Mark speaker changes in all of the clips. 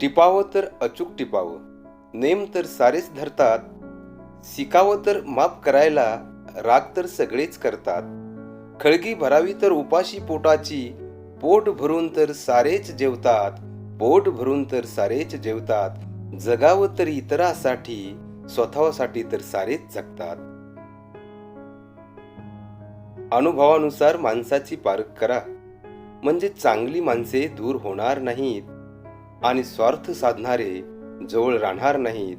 Speaker 1: टिपावं तर अचूक टिपावं. नेम तर सारेच धरतात. शिकावं तर माफ करायला राग तर सगळेच करतात. खळगी भरावी तर उपाशी पोटाची पोट भरून तर सारेच जेवतात. पोट भरून तर सारेच जेवतात. जगावं तर इतरासाठी स्वतःसाठी तर सारेच जगतात. अनुभवानुसार माणसाची पारख करा. म्हणजे चांगली माणसे दूर होणार नाहीत. आणि स्वार्थ साधणारे जवळ राहणार नाहीत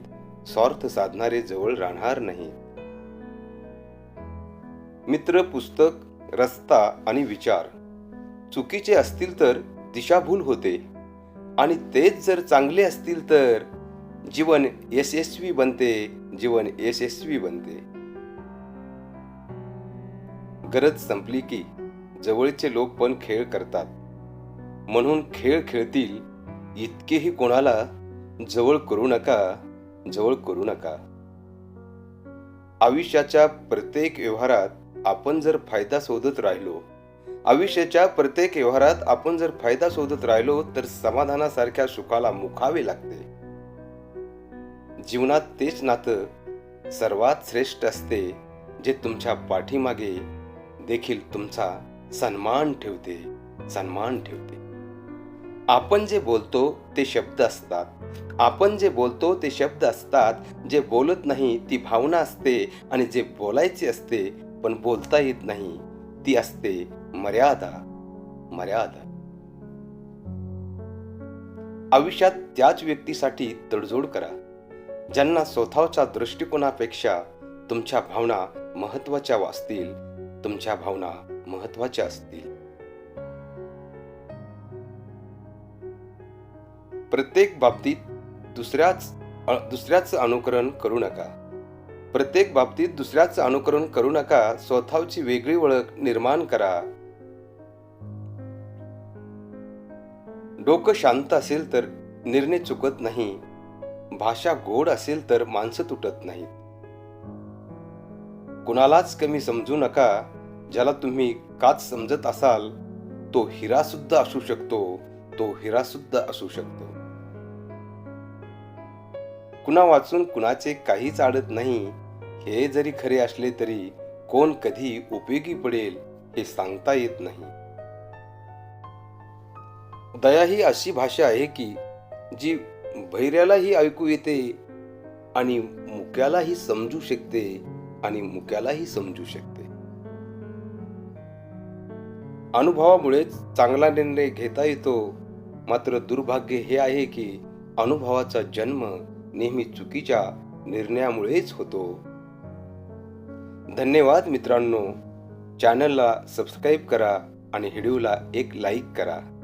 Speaker 1: स्वार्थ साधणारे जवळ राहणार नाहीत. मित्र पुस्तक रस्ता आणि विचार चुकीचे असतील तर दिशाभूल होते आणि तेच जर चांगले असतील तर जीवन यशस्वी बनते जीवन यशस्वी बनते. गरज संपली की जवळचे लोक पण खेळ करतात. म्हणून खेळ खेळतील इतकेही कोणाला जवळ करू नका जवळ करू नका. आयुष्याच्या प्रत्येक व्यवहारात आपण जर फायदा शोधत राहिलो आयुष्याच्या प्रत्येक व्यवहारात आपण जर फायदा शोधत राहिलो तर समाधानासारख्या सुखाला मुखावे लागते. जीवनात तेच नातं सर्वात श्रेष्ठ असते जे तुमच्या पाठीमागे देखील तुमचा सन्मान ठेवते सन्मान ठेवते. आपण जे बोलतो ते शब्द असतात. आपण जे बोलतो ते शब्द असतात. जे बोलत नाही ती भावना असते आणि जे बोलायचे असते पण बोलता येत नाही ती असते मर्यादा. मर्यादा. आयुष्यात त्याच व्यक्तीसाठी तडजोड करा. ज्यांना स्वतःच्या दृष्टिकोनापेक्षा तुमच्या भावना महत्त्वाच्या वाचतील तुमच्या भावना महत्त्वाच्या असतील. प्रत्येक बाबतीत दुसऱ्याच दुसऱ्याचं अनुकरण करू नका. प्रत्येक बाबतीत दुसऱ्याचं अनुकरण करू नका स्वतःची वेगळी ओळख निर्माण करा. डोकं शांत असेल तर निर्णय चुकत नाही. भाषा गोड असेल तर माणसं तुटत नाहीत. कुणालाच कमी समजू नका ज्याला तुम्ही काच समजत असाल तो हिरा सुद्धा असू शकतो तो हिरा सुद्धा असू शकतो. कुणा वाचून कुणाचे काहीच आडत नाही. हे जरी खरे असले तरी कोण कधी उपयोगी पडेल हे सांगता येत नाही. दया ही अशी भाषा आहे की जी भैऱ्यालाही ऐकू येते आणि मुक्यालाही समजू शकते आणि मुक्यालाही समजू शकते. अनुभवामुळेच चांगला निर्णय घेता येतो. मात्र दुर्भाग्य हे आहे की अनुभवाचा जन्म नेहमी चुकीच्या निर्णयामुळेच होतो. धन्यवाद मित्रांनो. चॅनलला सबस्क्राईब करा आणि व्हिडिओला एक लाईक करा.